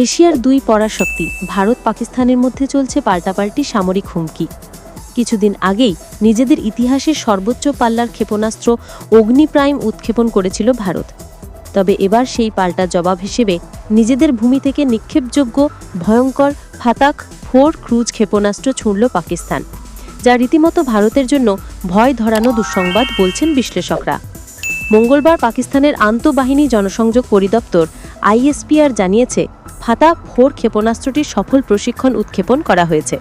এশিয়ার দুই পরাশক্তি, ভারত পাকিস্তানের মধ্যে চলছে পাল্টাপাল্টি সামরিক হুমকি। কিছুদিন আগেই নিজেদের ইতিহাসের সর্বোচ্চ পাল্লার ক্ষেপণাস্ত্র অগ্নিপ্রাইম উৎক্ষেপণ করেছিল ভারত। তবে এবার সেই পাল্টা জবাব হিসেবে নিজেদের ভূমি থেকে নিক্ষেপযোগ্য ভয়ঙ্কর ফাতাক ফোর ক্রুজ ক্ষেপণাস্ত্র ছুঁড়ল পাকিস্তান, যা রীতিমতো ভারতের জন্য ভয় ধরানো দুঃসংবাদ বলছেন বিশ্লেষকরা। মঙ্গলবার পাকিস্তানের আন্তঃবাহিনী জনসংযোগ পরিদপ্তর আইএসপিআর জানিয়েছে ফাতা ফোর ক্ষেপণাস্ত্রটির সফল প্রশিক্ষণ উৎক্ষেপণ করা হয়েছে।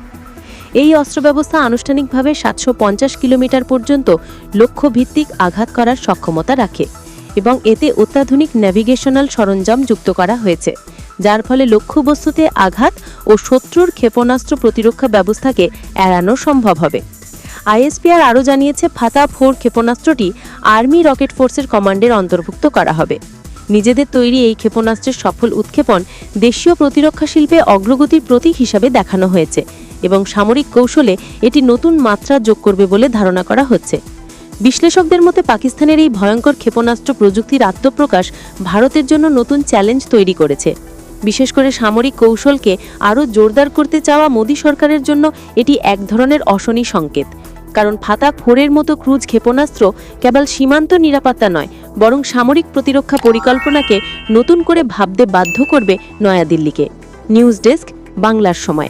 এই অস্ত্র ব্যবস্থা আনুষ্ঠানিকভাবে সাতশো পঞ্চাশ কিলোমিটার পর্যন্ত লক্ষ্যভিত্তিক আঘাত করার সক্ষমতা রাখে এবং এতে অত্যাধুনিক ন্যাভিগেশনাল সরঞ্জাম যুক্ত করা হয়েছে, যার ফলে লক্ষ্যবস্তুতে আঘাত ও শত্রুর ক্ষেপণাস্ত্র প্রতিরক্ষা ব্যবস্থাকে এড়ানো সম্ভব হবে। আইএসপিআর আরও জানিয়েছে ফাতা ফোর ক্ষেপণাস্ত্রটি আর্মি রকেট ফোর্সের কমান্ডের অন্তর্ভুক্ত করা হবে। নিজেদের তৈরি এই ক্ষেপণাস্ত্রের সফল উৎক্ষেপণ দেশীয় প্রতিরক্ষা শিল্পে অগ্রগতির প্রতীক হিসাবে দেখানো হয়েছে এবং সামরিক কৌশলে এটি নতুন মাত্রা যোগ করবে বলে ধারণা করা হচ্ছে। বিশ্লেষকদের মতে পাকিস্তানের এই ভয়ঙ্কর ক্ষেপণাস্ত্র প্রযুক্তির আত্মপ্রকাশ ভারতের জন্য নতুন চ্যালেঞ্জ তৈরি করেছে। বিশেষ করে সামরিক কৌশলকে আরও জোরদার করতে চাওয়া মোদী সরকারের জন্য এটি এক ধরনের অশনি সংকেত। কারণ ফাতা ফোরের মতো ক্রুজ ক্ষেপণাস্ত্র কেবল সীমান্ত নিরাপত্তা নয় বরং সামরিক প্রতিরক্ষা পরিকল্পনাকে নতুন করে ভাবতে বাধ্য করবে নয়াদিল্লিকে। নিউজ ডেস্ক বাংলার সময়।